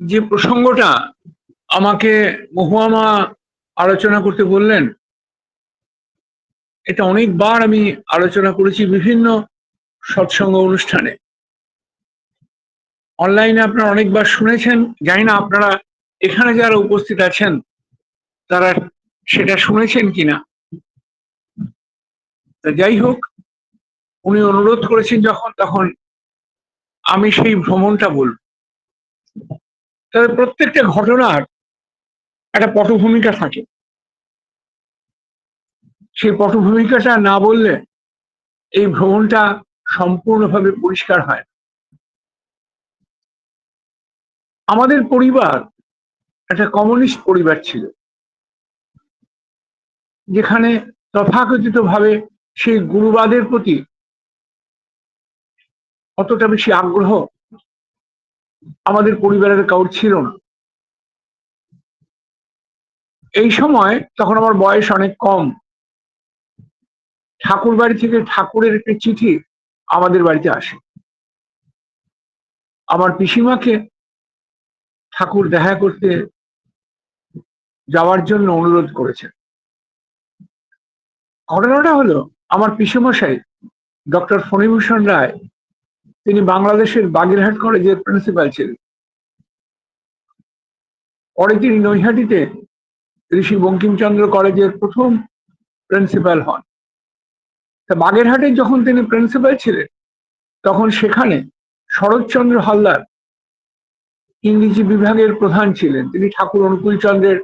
যে প্রসঙ্গটা আমাকে মহুয়ামা আলোচনা করতে বললেন, এটা অনেকবার আমি আলোচনা করেছি বিভিন্ন সৎসঙ্গ অনুষ্ঠানে। অনলাইনে আপনারা অনেকবার শুনেছেন, জানি না আপনারা এখানে যারা উপস্থিত আছেন, তারা সেটা শুনেছেন কিনা। তা যাই হোক, উনি অনুরোধ করেছেন যখন, তখন আমি সেই ভ্রমণটা বলব। তবে প্রত্যেকটা ঘটনার একটা পটভূমিকা থাকে। সেই পটভূমিকাটা না বললে এই ভ্রমণটা সম্পূর্ণভাবে পরিষ্কার হয় আমাদের পরিবার একটা কমিউনিস্ট পরিবার ছিল, যেখানে তথাকথিত ভাবে সেই গুরুবাদের প্রতি অতটা বেশি আগ্রহ আমাদের পরিবারের কাউর ছিল না। এই সময় তখন আমার বয়স অনেক কম। ঠাকুর বাড়ি থেকে ঠাকুরের একটি চিঠি আমাদের বাড়িতে আসে। আমার পিসিমাকে ঠাকুর দেখা করতে যাওয়ার জন্য অনুরোধ করেছেন। ঘটনাটা হলো, আমার পিসিমশাই ডক্টর ফণিভূষণ রায় তিনি বাংলাদেশের বাগেরহাট কলেজের প্রিন্সিপাল ছিলেন। পরে তিনি নৈহাটিতে ঋষি বঙ্কিমচন্দ্র কলেজের প্রথম প্রিন্সিপাল হন। তা বাগেরহাটে যখন তিনি প্রিন্সিপাল ছিলেন, তখন সেখানে শরৎচন্দ্র হালদার ইংরেজি বিভাগের প্রধান ছিলেন। তিনি ঠাকুর অনুকূলচন্দ্রের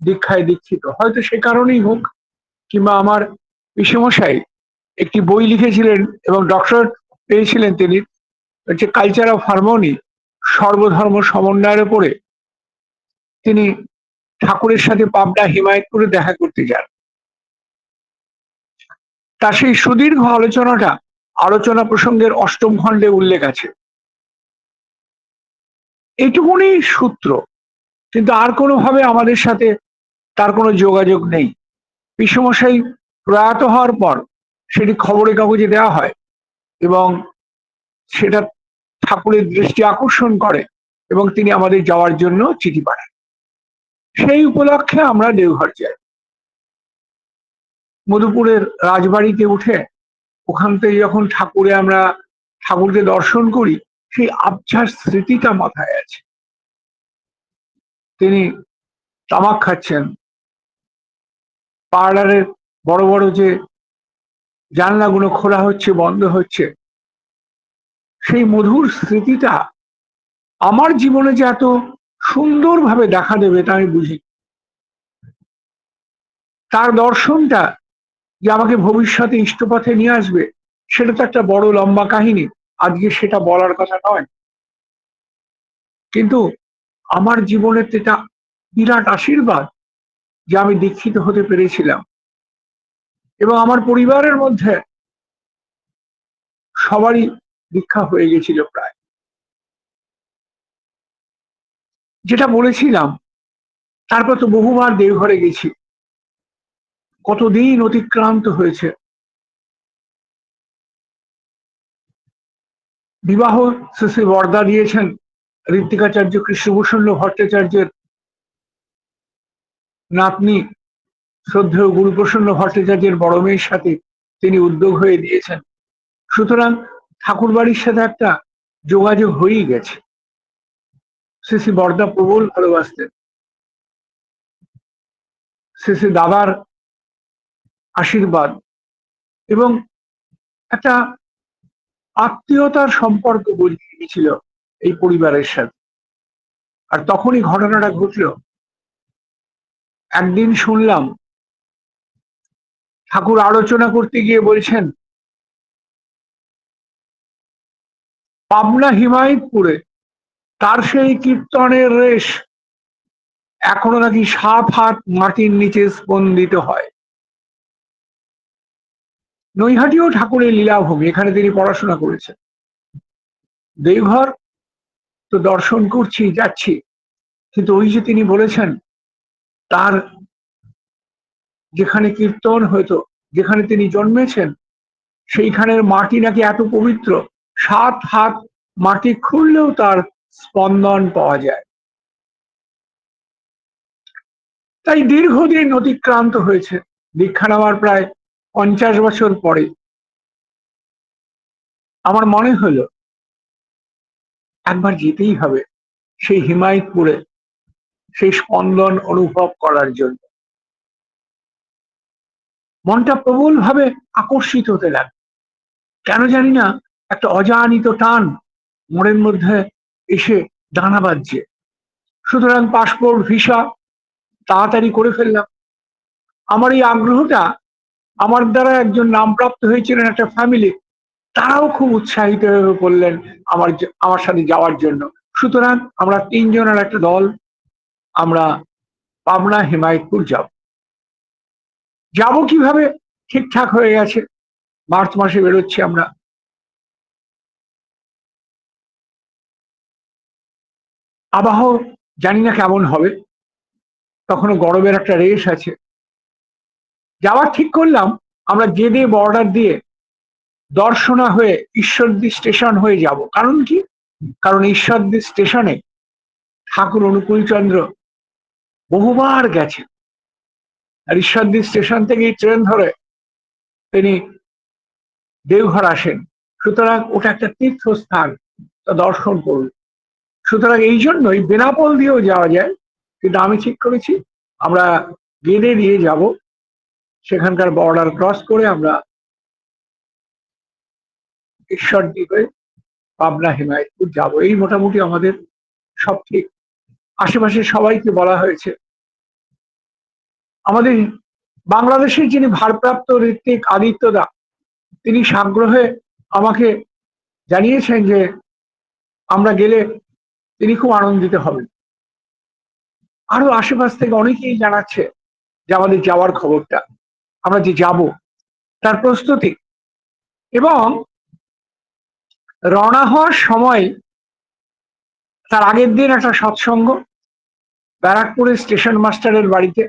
দীক্ষায় দীক্ষিত। হয়তো সে কারণেই হোক কিংবা আমার পিসেমশাই একটি বই লিখেছিলেন এবং ডক্টর পেয়েছিলেন তিনি, হচ্ছে কালচার অফ হারমোনি সর্বধর্ম সমন্বয়ের উপরে তিনি ঠাকুরের সাথে পাবনা হিমায়তপুরে দেখা করতে যান। তার সেই সুদীর্ঘ আলোচনাটা আলোচনা প্রসঙ্গের অষ্টম খণ্ডে উল্লেখ আছে। এইটুকুনি সূত্র, কিন্তু আর কোনোভাবে আমাদের সাথে তার কোনো যোগাযোগ নেই। পিসমশাই প্রয়াত হওয়ার পর সেটি খবরের কাগজে দেওয়া হয়। এবং সেটা ঠাকুরের দৃষ্টি আকর্ষণ করে এবং তিনি আমাদের যাওয়ার জন্য চিঠি পাঠান। সেই উপলক্ষে আমরা দেওঘর যাই। মধুপুরের রাজবাড়িতে উঠে ওখান থেকে যখন ঠাকুরে আমরা ঠাকুরকে দর্শন করি, সেই আবছার স্মৃতিটা মাথায় আছে। তিনি তামাক খাচ্ছেন। পার্লারের বড় বড় যে জানলাগুলো খোলা হচ্ছে, বন্ধ হচ্ছে। সেই মধুর স্মৃতিটা আমার জীবনে যে এত সুন্দরভাবে দেখা দেবে তা আমি বুঝি তার দর্শনটা যে আমাকে ভবিষ্যতে ইষ্টপথে নিয়ে আসবে, সেটা তো একটা বড় লম্বা কাহিনী। আজকে সেটা বলার কথা নয়। কিন্তু আমার জীবনের এটা বিরাট আশীর্বাদ যে আমি দীক্ষিত হতে পেরেছিলাম। এবং আমার পরিবারের মধ্যে সবারই দীক্ষা হয়ে গেছিল প্রায়। যেটা বলেছিলাম, তারপর তো বহুবার দেওঘরে গেছি। কতদিন অতিক্রান্ত হয়েছে। বিবাহ শ্রী বর্দা দিয়েছেন ঋত্বিকাচার্য কৃষ্ণভূষণ ভট্টাচার্যের নাতনি শ্রদ্ধেয় গুরুপ্রসন্ন ভট্টাচার্যের বড় মেয়ের সাথে তিনি উদ্যোগ হয়ে দিয়েছেন। সুতরাং ঠাকুর বাড়ির সাথে একটা যোগাযোগ হয়েই গেছে। শ্রী শ্রী বর্দা প্রবল ভালোবাসতেন। শ্রী শ্রী দাদার আশীর্বাদ এবং একটা আত্মীয়তার সম্পর্ক বজিয়ে গিয়েছিল এই পরিবারের সাথে। আর তখনই ঘটনাটা ঘটল। একদিন শুনলাম ঠাকুর আলোচনা করতে গিয়ে বলছেন, পাবনা হিমায়তপুরে তার সেই কীর্তনের রেশ এখনও নাকি সাত হাত মাটির নিচে স্পন্দিত হয়। নৈহাটিও ঠাকুরের লীলাভূমি, এখানে তিনি পড়াশোনা করেছেন। দেওঘর, তো দর্শন করছি, যাচ্ছি। কিন্তু ওই যে তিনি বলেছেন, তার যেখানে কীর্তন হয়তো যেখানে তিনি জন্মেছেন, সেইখানের মাটি নাকি এত পবিত্র, সাত হাত মাটি খুঁড়লেও তার স্পন্দন পাওয়া যায়। তাই দীর্ঘদিন অতিক্রান্ত হয়েছে, দীক্ষা নেওয়ার প্রায় পঞ্চাশ বছর পরে। আমার মনে হলো, একবার যেতেই হবে সেই হিমায়তপুরে, সেই স্পন্দন অনুভব করার জন্য। মনটা প্রবল ভাবে আকর্ষিত হতে লাগে কেন জানি না, একটা অজানিত টান মনের মধ্যে এসে দানা বাজছে। সুতরাং পাসপোর্ট, ভিসা তাড়াতাড়ি করে ফেললাম। আমার এই আগ্রহটা আমার দ্বারা একজন নামপ্রাপ্ত হয়েছিলেন একটা ফ্যামিলি তারাও খুব উৎসাহিত হয়ে পড়লেন আমার আমার সাথে যাওয়ার জন্য। সুতরাং আমরা তিনজনের একটা দল, আমরা পাবনা, হিমায়তপুর যাব। যাব কীভাবে? ঠিকঠাক হয়ে গেছে। মার্চ মাসে বেরোচ্ছি আমরা। আবাহ জানি না কেমন হবে। তখনও গরমের একটা রেশ আছে। যাওয়ার ঠিক করলাম, আমরা গেদে বর্ডার দিয়ে দর্শনা হয়ে ঈশ্বরদী স্টেশন হয়ে যাব। কারণ কি? কারণ ঈশ্বরদী স্টেশনে ঠাকুর অনুকূলচন্দ্র বহুবার গেছেন আর ঈশ্বরদী স্টেশন থেকেই ট্রেন ধরে তিনি দেওঘর আসেন। সুতরাং ওটা একটা তীর্থস্থান দর্শন করুন। সুতরাং এই জন্যই বেনাপোল দিয়েও যাওয়া যায়। কিন্তু আমি ঠিক করেছি, আমরা গেদে দিয়ে যাব। সেখানকার বর্ডার ক্রস করে আমরা ঈশ্বর দ্বীপে পাবনা হিমায়তপুর যাব। এই মোটামুটি আমাদের সব ঠিক। আশেপাশে সবাইকে বলা হয়েছে। আমাদের বাংলাদেশের যিনি ভারপ্রাপ্ত ঋত্বিক আদিত্যদা, তিনি সাগ্রহে আমাকে জানিয়েছেন যে আমরা গেলে তিনি খুব আনন্দিত হবেন। আরও আশেপাশ থেকে অনেকেই জানাচ্ছে যে আমাদের যাওয়ার খবরটা, আমরা যে যাব তার প্রস্তুতি। এবং রওনা হওয়ার সময় তার আগের দিন একটা সৎসঙ্গ, ব্যারাকপুরের স্টেশন মাস্টারের বাড়িতে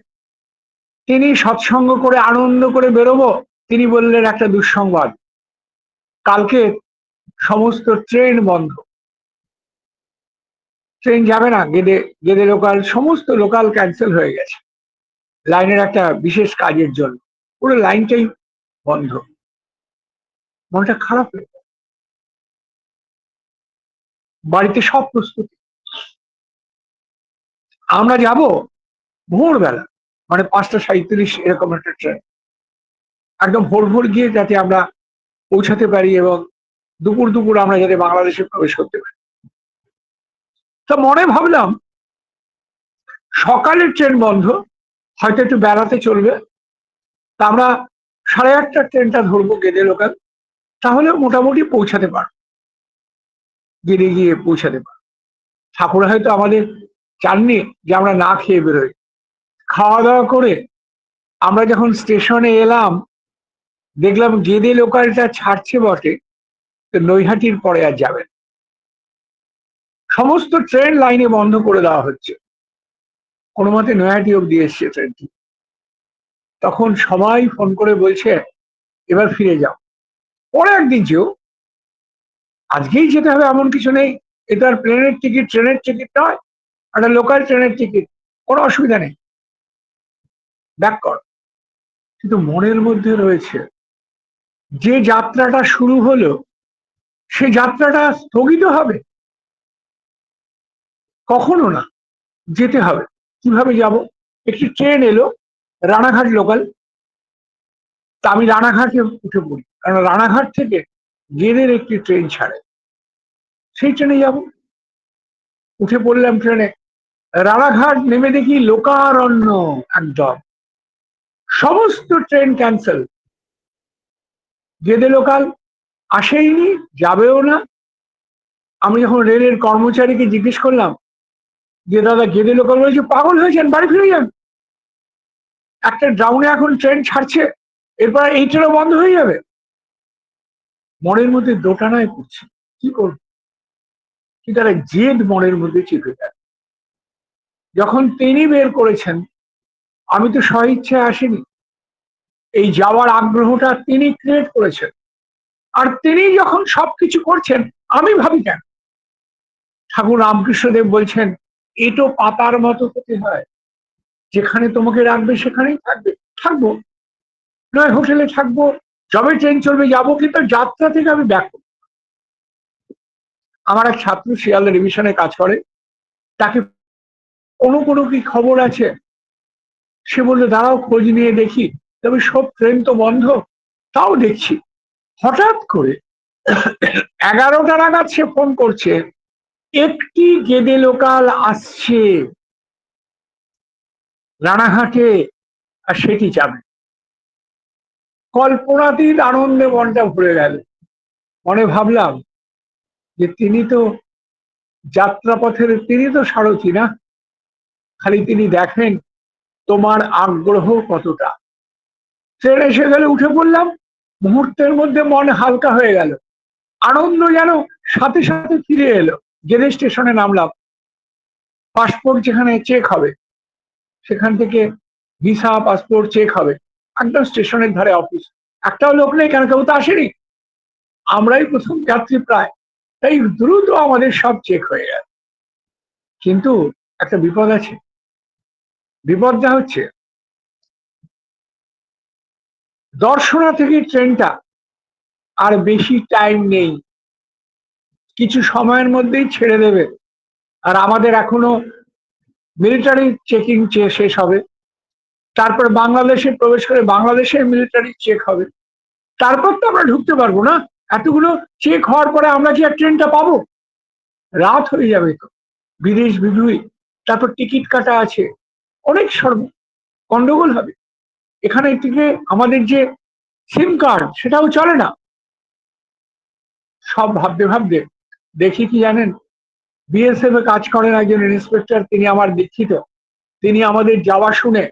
তিনি সৎসঙ্গ করে আনন্দ করে বেরোবো, তিনি বললেন একটা দুঃসংবাদ। কালকে সমস্ত ট্রেন বন্ধ। ট্রেন যাবে না, গেদে গেদে লোকাল সমস্ত লোকাল ক্যান্সেল হয়ে গেছে। লাইনের একটা বিশেষ কাজের জন্য। পুরো লাইনটাই বন্ধ। মনটা খারাপ হয়ে বাড়িতে সব প্রস্তুতি। আমরা যাব ভোরবেলা। মানে পাঁচটা সাঁত্রিশ এরকম একটা ট্রেন একদম ভোর ভোর গিয়ে যাতে আমরা পৌঁছাতে পারি এবং দুপুর দুপুর আমরা যাতে বাংলাদেশে প্রবেশ করতে পারি। তো মনে ভাবলাম, সকালের ট্রেন বন্ধ, হয়তো একটু বেড়াতে চলবে। তা আমরা সাড়ে আটটার ট্রেনটা ধরবো গেদে লোকাল তাহলে মোটামুটি পৌঁছাতে পারব। গেদে গিয়ে পৌঁছাতে পারব। ঠাকুর হয়তো আমাদের চাননি যে আমরা না খেয়ে বেরোই। খাওয়া দাওয়া করে আমরা যখন স্টেশনে এলাম, দেখলাম গেদে লোকালটা ছাড়ছে বটে, তো নৈহাটির পরে আর যাবেন সমস্ত ট্রেন লাইনে বন্ধ করে দেওয়া হচ্ছে। কোনো মতে নৈহাটি অব্দি এসছে ট্রেনটি। তখন সবাই ফোন করে বলছে, এবার ফিরে যাও। পরে একদিন যেও, আজকেই যেতে হবে এমন কিছু নেই। এটা আর প্লেনের টিকিট, ট্রেনের টিকিট নয়, একটা লোকাল ট্রেনের টিকিট, কোনো অসুবিধা নেই। ব্যাক কর। কিন্তু মনের মধ্যে রয়েছে, যে যাত্রাটা শুরু হলো, সে যাত্রাটা স্থগিত হবে। কখনো না, যেতে হবে। কীভাবে যাব? একটি ট্রেন এলো, রানাঘাট লোকাল। তা আমি রানাঘাটে উঠে পড়ি, কারণ রানাঘাট থেকে গেদের একটি ট্রেন ছাড়ে। সেই ট্রেনে যাব। উঠে পড়লাম ট্রেনে। রানাঘাট নেমে দেখি লোকারণ্য একদম। সমস্ত ট্রেন ক্যান্সেল গেদে লোকাল আসেইনি, যাবেও না। আমি যখন রেলের কর্মচারীকে জিজ্ঞেস করলাম, যে দাদা গেদে লোকাল বলেছে, পাগল হয়েছেন বাড়ি ফিরে যান। একটা ডাউনে এখন ট্রেন ছাড়ছে, এরপর এই ট্রেনও বন্ধ হয়ে যাবে। মনের মধ্যে দোটানায় পড়ছে, কি করব? কি তারা জেদ মনের মধ্যে চেপে দেয় যখন তিনি বের করেছেন আমি তো স্বইচ্ছায় আসিনি। এই যাওয়ার আগ্রহটা তিনি ক্রিয়েট করেছেন। আর তিনি যখন সবকিছু করছেন, আমি ভাবি কেন? ঠাকুর রামকৃষ্ণদেব বলছেন, এটো পাতার মতো হতে হয়। যেখানে তোমাকে রাখবে, সেখানেই থাকবে। থাকব। নয় হোটেলে থাকব। যবে ট্রেন চলবে, যাব, কিন্তু যাত্রা থেকে আমি ব্যাক আমার এক ছাত্র শিয়ালদা রিভিশনে কাজ করে। তাকে কোনো কোনো কি খবর আছে? সে বলল, দাঁড়াও, খোঁজ নিয়ে দেখি। তবে সব ট্রেন তো বন্ধ, তাও দেখছি। হঠাৎ করে এগারোটা নাগাদ সে ফোন করছে, একটি গেদে লোকাল আসছে রানাঘাটে। আর সেটি যাবে কল্পনাতীত আনন্দে মনটা ভরে গেল। মনে ভাবলাম যে তিনি তো যাত্রাপথের, তিনি তো সারথী না? খালি তিনি দেখেন তোমার আগ্রহ কতটা? ট্রেন এসে গেলে উঠে পড়লাম, মুহূর্তের মধ্যে মন হালকা হয়ে গেল। আনন্দ যেন সাথে সাথে ফিরে এলো। গেলে স্টেশনে নামলাম। পাসপোর্ট যেখানে চেক হবে, সেখান থেকে ভিসা পাসপোর্ট চেক হবে। একদম স্টেশনের ধারে অফিস একটাও লোক নেই, কেন কেউ তো আসেনি? আমরাই প্রথম যাত্রী প্রায়। তাই দ্রুত আমাদের সব চেক হয়ে গেল। কিন্তু একটা বিপদ আছে। বিপদটা হচ্ছে। দর্শনা থেকে ট্রেনটা আর বেশি টাইম নেই। কিছু সময়ের মধ্যেই ছেড়ে দেবে। আর আমাদের এখনও মিলিটারি চেকিং শেষ হবে। তারপর বাংলাদেশে প্রবেশ করে বাংলাদেশের মিলিটারি চেক হবে। তারপর তো আমরা ঢুকতে পারব না। এতগুলো চেক হওয়ার পরে আমরা কি আর ট্রেনটা পাবো? রাত হয়ে যাবে তো। বিদেশ বিধুই তারপর টিকিট কাটা আছে। অনেক সর্ব গন্ডগোল হবে। এখানে থেকে আমাদের যে সিম কার্ড সেটাও চলে না। সব ভাবতে ভাবতে দেখি কি জানেন? বিএসএফ এ কাজ করেন একজন ইন্সপেক্টর তিনি আমার দীক্ষিত। তিনি আমাদের যাওয়া শুনে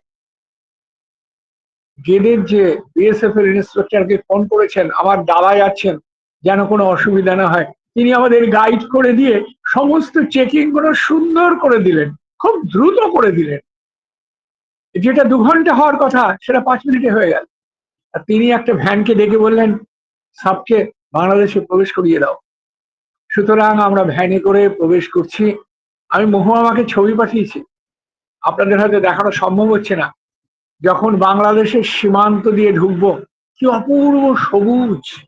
গেদের যে বিএসএফ এর ইন্সপেক্টরকে ফোন করেছেন, আমার দাদা যাচ্ছেন, যেন কোনো অসুবিধা না হয়। তিনি আমাদের গাইড করে দিয়ে সমস্ত চেকিংগুলো সুন্দর করে দিলেন, খুব দ্রুত করে দিলেন। যেটা দু ঘণ্টা হওয়ার কথা, সেটা পাঁচ মিনিটে হয়ে গেল। আর তিনি একটা ভ্যানকে ডেকে বললেন সবকে বাংলাদেশে প্রবেশ করিয়ে দাও। সুতরাং আমরা ভ্যানে করে প্রবেশ করছি। আমি মহু আমাকে ছবি পাঠিয়েছি। আপনাদের হয়তো দেখানো সম্ভব হচ্ছে না। যখন বাংলাদেশের সীমান্ত দিয়ে ঢুকবো, কি অপূর্ব সবুজ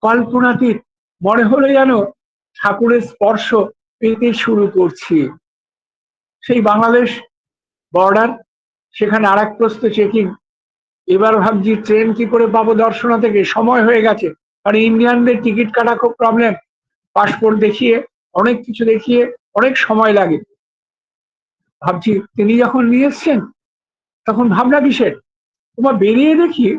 কল্পনাতীত, মনে হলো যেন ঠাকুরের স্পর্শ পেতে শুরু করছি। সেই বাংলাদেশ বর্ডার সেখানে আর এক প্রস্ত চেকিং। এবার ভাবছি ট্রেন কি করে পাবো দর্শনা থেকে? সময় হয়ে গেছে। কারণ ইন্ডিয়ানদের টিকিট কাটা খুব প্রবলেম পাসপোর্ট দেখিয়ে, অনেক কিছু দেখিয়ে, অনেক সময় লাগে। ভাবছি, তিনি যখন নিয়ে এসছেন, তখন ভাবনা কিসের? তোমার বেরিয়ে দেখি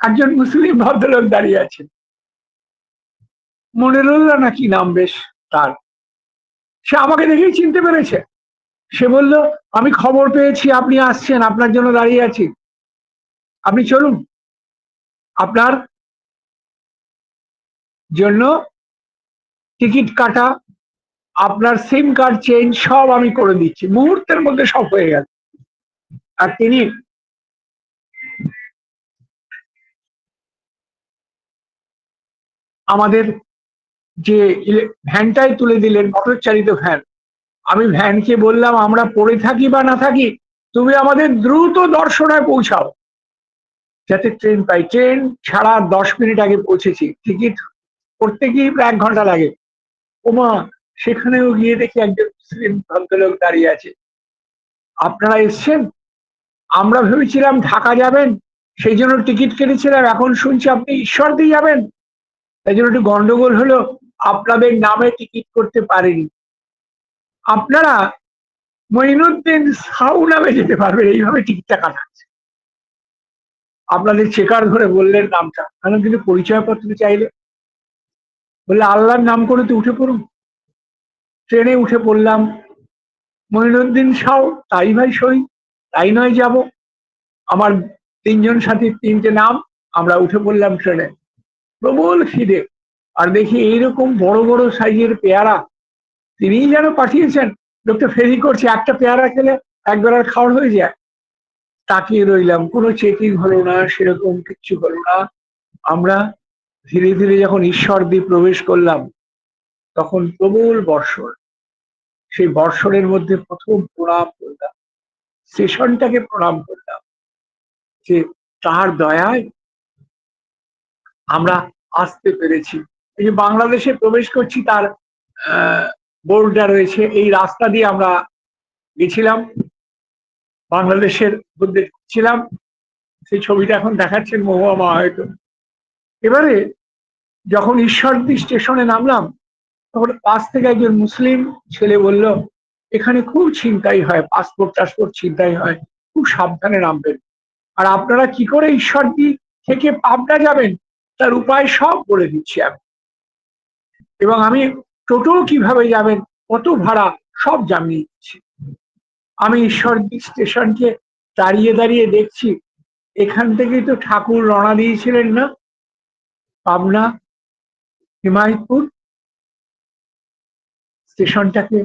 একজন মুসলিম ভদ্রলোক দাঁড়িয়ে আছেন। মনিরুল্লাহ নাকি নাম বেশ তার। সে আমাকে দেখেই চিনতে পেরেছে। সে বলল, আমি খবর পেয়েছি, আপনি আসছেন, আপনার জন্য দাঁড়িয়ে আছি। আপনি চলুন। আপনার জন্য টিকিট কাটা, আপনার সিম কার্ড চেঞ্জ সব আমি করে দিচ্ছি। মুহূর্তের মধ্যে সব হয়ে গেল। আর তিনি আমাদের যে ভ্যানটাই তুলে দিলেন মোটর চালিত ভ্যান। আমি ভ্যানকে বললাম, আমরা পড়ে থাকি বা না থাকি, তুমি আমাদের দ্রুত দর্শনায় পৌঁছাও। যাতে ট্রেন পাই ট্রেন ছাড়া দশ মিনিট আগে পৌঁছেছি। টিকিট করতে গিয়ে প্রায় এক ঘণ্টা লাগে। ওমা, সেখানেও গিয়ে দেখি একজন মুসলিম ভদ্রলোক দাঁড়িয়ে আছে। আপনারা এসছেন? আমরা ভেবেছিলাম ঢাকা যাবেন, সেই জন্য টিকিট কেটেছিলাম, এখন শুনছি আপনি ঈশ্বর দিয়ে যাবেন। তাই জন্য একটু গন্ডগোল হলো, আপনাদের নামে টিকিট করতে পারেনি। আপনারা মঈনুদ্দিন সাউ নামে যেতে পারবেন, এইভাবে টিকিটটা কাটাচ্ছে আপনাদের চেকার ধরে বললেন নামটা, কারণ কিন্তু পরিচয়পত্র চাইলে। বললে, আল্লাহর নাম করে তো উঠে পড়ুন। ট্রেনে উঠে পড়লাম মঈনুদ্দিন সাউ, তাই ভাই সই, তাই নয় যাব। আমার তিনজন সাথীর তিনটে নাম, আমরা উঠে পড়লাম ট্রেনে। প্রবল খিদে। আর দেখি, এইরকম বড় বড় সাইজের পেয়ারা তিনিই যেন পাঠিয়েছেন, লোকটা ফেরি করছে, একটা পেয়ারা খেলে একবার আর খাওয়ার হয়ে যায়। তাকিয়ে রইলাম, কোনো চেকিং হলো না, সেরকম কিচ্ছু হলো না। আমরা ধীরে ধীরে যখন ঈশ্বর দিয়ে প্রবেশ করলাম, তখন প্রবল বর্ষণ। সেই বর্ষণের মধ্যে প্রথম প্রণাম করলাম সেশনটাকে প্রণাম করলাম যে তার দয়ায় আমরা আসতে পেরেছি। এই যে বাংলাদেশে প্রবেশ করছি তার বোর্ডটা রয়েছে এই রাস্তা দিয়ে আমরা গেছিলাম, বাংলাদেশের মধ্যে ছিলাম। সেই ছবিটা এখন দেখাচ্ছেন মহুয়া হয়তো এবারে যখন ঈশ্বরদী স্টেশনে নামলাম, তখন পাশ থেকে একজন মুসলিম ছেলে বলল, এখানে খুব ছিনতাই হয়, পাসপোর্ট টাসপোর্ট ছিনতাই হয়, খুব সাবধানে নামবেন। আর আপনারা কি করে ঈশ্বরদী থেকে পাবনা যাবেন? তার উপায় সব বলে দিচ্ছি আমি। এবং আমি টোটো কীভাবে যাবেন, কত ভাড়া, সব জানিয়ে দিচ্ছি। আমি ঈশ্বরদী স্টেশনকে দাঁড়িয়ে দাঁড়িয়ে দেখছি। এখান থেকেই তো ঠাকুর রওনা দিয়েছিলেন না? পাবনা, হিমায়তপুর। স্টেশনটাকে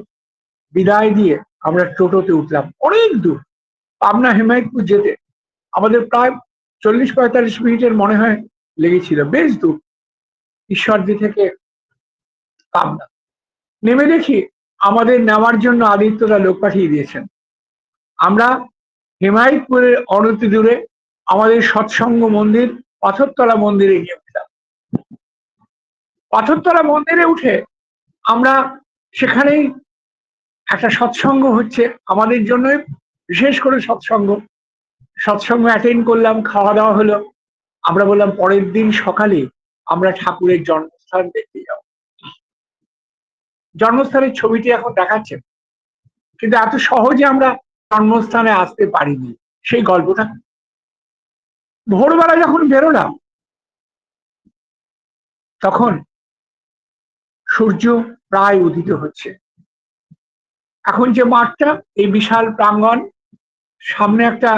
বিদায় দিয়ে আমরা টোটোতে উঠলাম। অনেক দূর। পাবনা, হেমায়তপুর যেতে আমাদের প্রায় চল্লিশ পঁয়তাল্লিশ মিনিটের মনে হয় লেগেছিল। বেশ দূর। ঈশ্বরদী থেকে পাবনা। নেমে দেখি আমাদের নেওয়ার জন্য আদিত্যরা লোক পাঠিয়ে দিয়েছেন। আমরা হেমায়তপুরের অনতি দূরে আমাদের সৎসঙ্গ মন্দির পাথরতলা মন্দিরে গিয়ে উঠলাম পাথরতলা মন্দিরে উঠে আমরা সেখানেই একটা সৎসঙ্গ হচ্ছে, আমাদের জন্য বিশেষ করে সৎসঙ্গ। সৎসঙ্গ অ্যাটেন্ড করলাম, খাওয়া দাওয়া হলো। আমরা বললাম, পরের দিন সকালে আমরা ঠাকুরের জন্মস্থান দেখতে যাব। জন্মস্থানের ছবিটি এখন দেখাচ্ছেন কিন্তু এত সহজে আমরা জন্মস্থানে আসতে পারিনি সেই গল্পটা। ভোরবেলা যখন বেরোলাম, তখন সূর্য প্রায় উদিত হচ্ছে। এখন যে মাঠটা, এই বিশাল প্রাঙ্গণ, সামনে একটা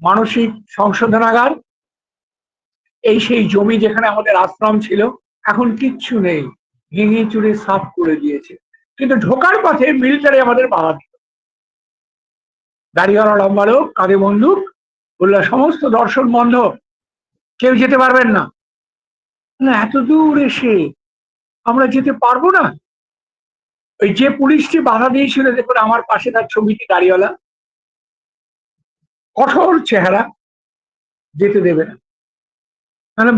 মানসিক সংশোধনাগার, এই সেই জমি যেখানে আমাদের আশ্রম ছিল, এখন কিচ্ছু নেই। ভেঙে চুরে সাফ করে দিয়েছে। কিন্তু ঢোকার পথে মিলিটারি আমাদের বাধা দিল। দাঁড়িয়ে লম্বা লোক, কাঁধে বন্দুক, বলল, সমস্ত দর্শন বন্ধ। কেউ যেতে পারবেন না। এত দূর এসে আমরা যেতে পারব না। ওই যে পুলিশটি বাধা দিয়েছিল, দেখুন, আমার পাশে তার ছবিটি দাঁড়িয়েওয়ালা কঠোর চেহারা, যেতে দেবে না।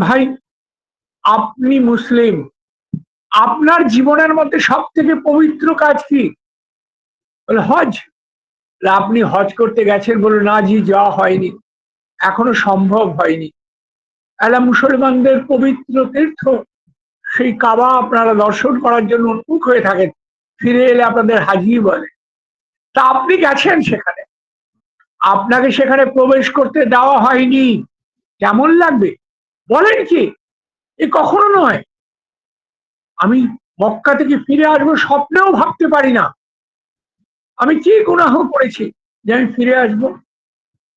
ভাই, আপনি মুসলিম আপনার জীবনের মধ্যে সব থেকে পবিত্র কাজ কি? বলে, হজ। আপনি হজ করতে গেছেন বলে, না জি, যাওয়া হয়নি। এখনও সম্ভব হয়নি। এলা মুসলমানদের পবিত্র তীর্থ, সেই কাবা আপনারা দর্শন করার জন্য উন্মুখ হয়ে থাকেন। ফিরে এলে আপনাদের হাজি বলে। তা আপনি গেছেন সেখানে। আপনাকে সেখানে প্রবেশ করতে দেওয়া হয়নি। কেমন লাগবে? বলেন কি? এ কখনো নয়। আমি মক্কা থেকে ফিরে আসব স্বপ্নেও ভাবতে পারি না। আমি কি গুনাহ করেছি যে আমি ফিরে আসব?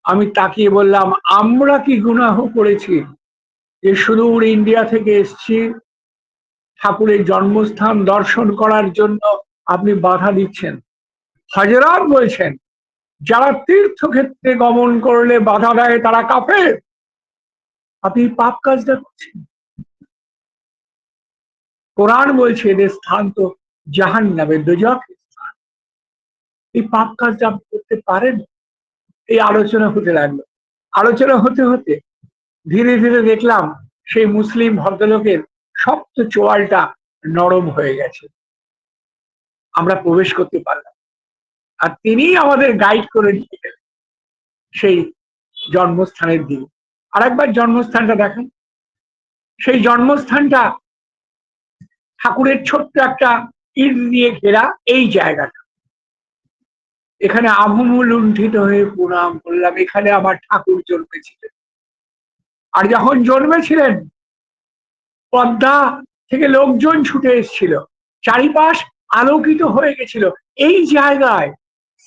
আমি তাকিয়ে বললাম, আমরা কি গুনাহ করেছি যে সুদূর ইন্ডিয়া থেকে এসছি? ঠাকুরের জন্মস্থান দর্শন করার জন্য আপনি বাধা দিচ্ছেন। হজরত বলছেন, যারা তীর্থক্ষেত্রে গমন করলে বাধা দেয় তারা কাফে আপনি পাপ কাজটা করছেন। কোরআন বলছে এদের স্থান তো জাহান নামে দোজক স্থান। এই পাপ কাজটা করতে পারেন? এই আলোচনা হতে লাগল। আলোচনা হতে হতে ধীরে ধীরে দেখলাম সেই মুসলিম ভদ্রলোকের শক্ত চোয়ালটা নরম হয়ে গেছে। আমরা প্রবেশ করতে পারলাম। আর তিনি আমাদের গাইড করে নিয়ে গেলেন সেই জন্মস্থানের দিকে। আর একবার জন্মস্থানটা দেখেন। সেই জন্মস্থানটা ঠাকুরের ছোট্ট একটা ইট দিয়ে ঘেরা এই জায়গাটা। এখানে আহমু লুণ্ঠিত হয়ে প্রণাম করলাম, এখানে আমার ঠাকুর জন্মেছিলেন। আর যখন জন্মেছিলেন, পদ্মা থেকে লোকজন ছুটে এসেছিল, চারিপাশ আলোকিত হয়ে গেছিল। এই জায়গায়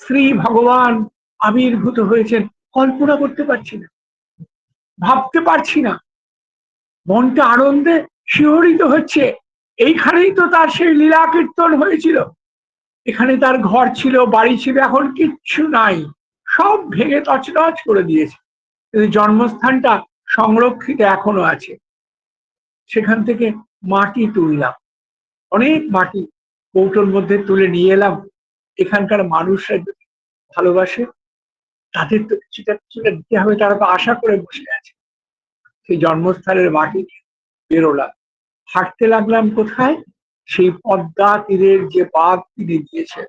শ্রী ভগবান আবির্ভূত হয়েছেন, কল্পনা করতে পারছি না, ভাবতে পারছি না। মনটা আনন্দে শিহরিত হচ্ছে এইখানেই তো তার সেই লীলা কীর্তন হয়েছিল। এখানে তার ঘর ছিল, বাড়ি ছিল, এখন কিচ্ছু নাই। সব ভেঙে তছনছ করে দিয়েছে। জন্মস্থানটা সংরক্ষিত এখনও আছে। সেখান থেকে মাটি তুললাম। অনেক মাটি কৌটোর মধ্যে তুলে নিয়ে এলাম। এখানকার মানুষরা যদি ভালোবাসে, তাদের তো কিছুটা কিছুটা দিতে হবে, তারা তো আশা করে বসে আছে। সেই জন্মস্থানের মাটি বেরোলাম। হাঁটতে লাগলাম কোথায়? সেই পদ্মা তীরের যে বাঘ তিনি দিয়েছেন।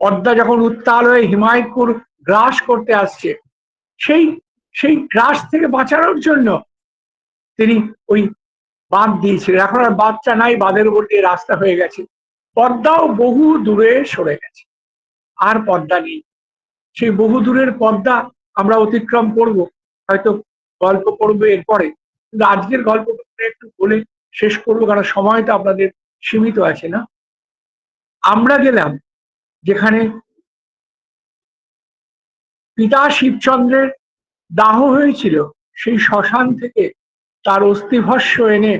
পদ্মা যখন উত্তাল হয়ে হিমায়তপুর গ্রাস করতে আসছে, সেই সেই গ্রাস থেকে বাঁচানোর জন্য তিনি ওই বাঁধ দিয়েছিলেন। এখন আর বাচ্চা নাই, বাঁধের উপর দিয়ে রাস্তা হয়ে গেছে। পদ্মাও বহু দূরে সরে গেছে। আর পদ্মা নেই। সেই বহু দূরের পদ্মা আমরা অতিক্রম করব। হয়তো গল্প করব এরপরে। কিন্তু আজকের গল্প একটু বলে। শেষ করব, কারণ সময় তো আপনাদের সীমিত আছে না। আমরা গেলাম যেখানে পিতা শিবচন্দ্রের দাহ হয়েছিল, সেই শ্মশান থেকে তার অস্থিভস্য এনে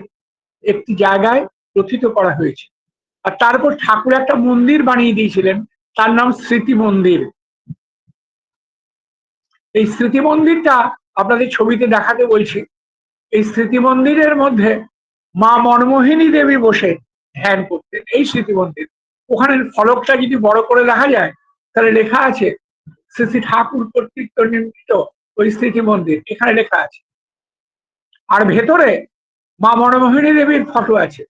একটি জায়গায় প্রথিত করা হয়েছে। আর তারপর ঠাকুর একটা মন্দির বানিয়ে দিয়েছিলেন, তার নাম স্মৃতি মন্দির। এই স্মৃতি মন্দিরটা আপনাদের ছবিতে দেখাতে বলছি। এই স্মৃতি মন্দিরের মধ্যে মা মনমোহিনী দেবী বসে ধ্যান করতেন। এই স্মৃতি মন্দির। ওখানে ফলকটা যদি বড় করে দেখা যায়, তাহলে লেখা আছে, শ্রী শ্রী ঠাকুর কর্তৃক নির্মিত ওই স্মৃতি মন্দির। এখানে লেখা আছে। আর ভেতরে মা মনমোহিনী দেবীর ফটো আছে।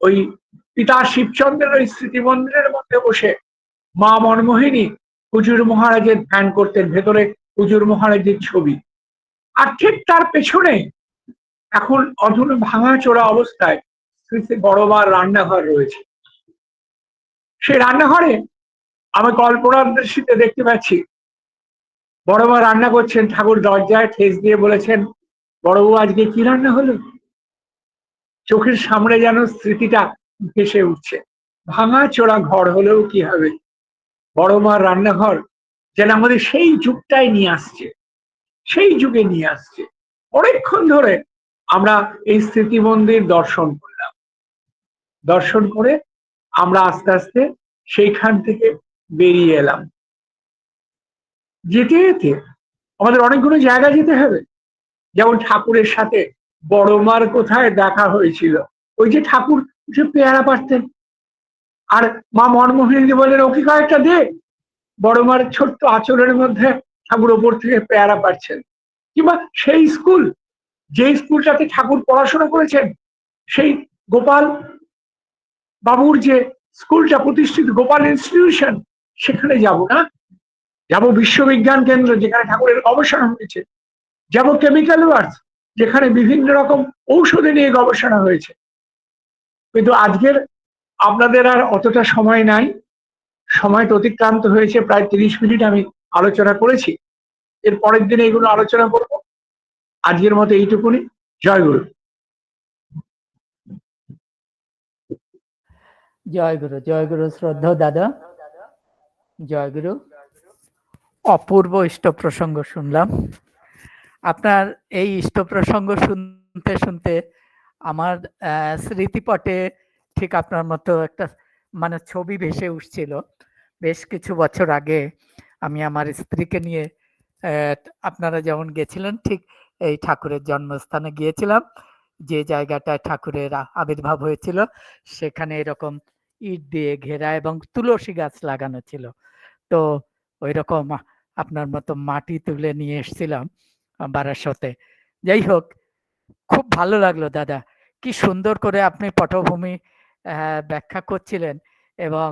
ওই পিতা শিবচন্দ্রের ওই স্মৃতি মন্দিরের মধ্যে বসে মা মনমোহিনী হুজুর মহারাজের ধ্যান করতেন। ভেতরে হুজুর মহারাজের ছবি। আর ঠিক তার পেছনে এখন অধুন ভাঙা চোরা অবস্থায় শ্রী বড়বার রান্নাঘর রয়েছে। সেই রান্নাঘরে আমি কল্পনার দৃষ্টিতে দেখতে পাচ্ছি বড়মা রান্না করছেন ঠাকুর দরজায় ঠেস দিয়ে বলেছেন বড়বউ আজকে কি রান্না হলো? চোখের সামনে যেন স্মৃতিটা ভেসে উঠছে। ভাঙা চোরা ঘর হলেও কি হবে? বড় মার রান্নাঘর যেন আমাদের সেই যুগটাই নিয়ে আসছে। সেই যুগে নিয়ে আসছে। অনেকক্ষণ ধরে আমরা এই স্মৃতি মন্দির দর্শন করলাম। দর্শন করে আমরা আস্তে আস্তে সেইখান থেকে বেরিয়ে এলাম। যেতে যেতে আমাদের অনেকগুলো জায়গা যেতে হবে। যেমন ঠাকুরের সাথে বড় মার কোথায় দেখা হয়েছিল। ওই যে ঠাকুর যে পেয়ারা পারতেন আর মা মনমোহিনী বললেন, ওকে কয়েকটা দে। বড় মার ছোট্ট আচরের মধ্যে ঠাকুর ওপর থেকে পেয়ারা পাচ্ছেন কিংবা সেই স্কুল যে স্কুলটাতে ঠাকুর পড়াশোনা করেছেন, সেই গোপাল বাবুর যে স্কুলটা প্রতিষ্ঠিত গোপাল ইনস্টিটিউশন সেখানে যাব না যাব বিশ্ববিজ্ঞান কেন্দ্র যেখানে ঠাকুরের গবেষণা হয়েছে, যাব কেমিক্যাল ওয়ার্স যেখানে বিভিন্ন রকম ঔষধে নিয়ে গবেষণা হয়েছে। কিন্তু আজকের আপনাদের আর অতটা সময় নাই, সময় তো অতিক্রান্ত হয়েছে, প্রায় তিরিশ মিনিট আমি আলোচনা করেছি। এর পরের দিনে এগুলো আলোচনা করব। আজকের মতো এইটুকুনি। জয় গুরু। জয় গুরু জয় গুরু শ্রদ্ধা দাদা। জয় গুরু। অপূর্ব ইষ্ট প্রসঙ্গ শুনলাম। আপনার এই ইষ্ট প্রসঙ্গ শুনতে শুনতে আমার স্মৃতিপটে ঠিক আপনার মতো একটা মানে ছবি ভেসে উঠছিল। বেশ কিছু বছর আগে আমি আমার স্ত্রীকে নিয়ে আপনারা যেমন গেছিলেন, ঠিক এই ঠাকুরের জন্মস্থানে গিয়েছিলাম। যে জায়গাটায় ঠাকুরের আবির্ভাব হয়েছিল, সেখানে এরকম ইট দিয়ে ঘেরা এবং তুলসী গাছ লাগানো ছিল। তো ওই রকম আপনার মতো মাটি তুলে নিয়ে এসছিলাম বারাসতে। যাই হোক, খুব ভালো লাগল দাদা। কি সুন্দর করে আপনি পটভূমি ব্যাখ্যা করছিলেন এবং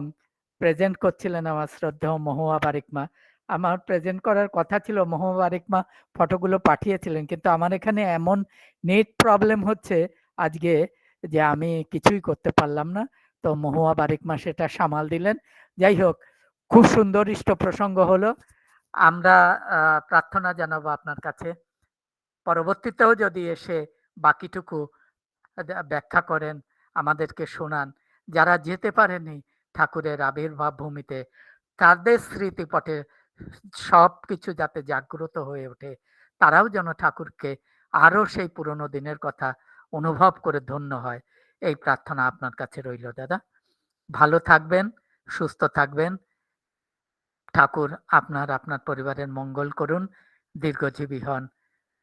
প্রেজেন্ট করছিলেন আমার শ্রদ্ধেয় মহুয়া বারিকমা। আমার প্রেজেন্ট করার কথা ছিল মহুয়া বারিকমা ফটোগুলো পাঠিয়েছিলেন। কিন্তু আমার এখানে এমন নেট প্রবলেম হচ্ছে আজকে যে আমি কিছুই করতে পারলাম না। তো মহুয়া বারিকমা সেটা সামাল দিলেন। যাই হোক, খুব সুন্দর ইষ্ট প্রসঙ্গ হলো। আমরা প্রার্থনা জানাব আপনার কাছে। পরবর্তীতেও যদি এসে বাকিটুকু ব্যাখ্যা করেন, আমাদেরকে শোনান। যারা যেতে পারেনি ঠাকুরের আবির্ভাব ভূমিতে, তাদের স্মৃতিপটে সব কিছু যাতে জাগ্রত হয়ে ওঠে, তারাও যেন ঠাকুরকে আরও সেই পুরনো দিনের কথা অনুভব করে ধন্য হয়। এই প্রার্থনা আপনার কাছে রইল, দাদা। ভালো থাকবেন, সুস্থ থাকবেন। ঠাকুর আপনার আপনার পরিবারের মঙ্গল করুন, দীর্ঘজীবী হন,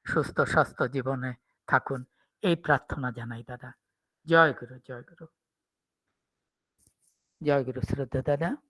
সুস্থ, স্বাস্থ্য জীবনে থাকুন। এই প্রার্থনা জানাই, দাদা। জয় গুরু জয় গুরু। জয়গুরু শ্রদ্ধা দাদা।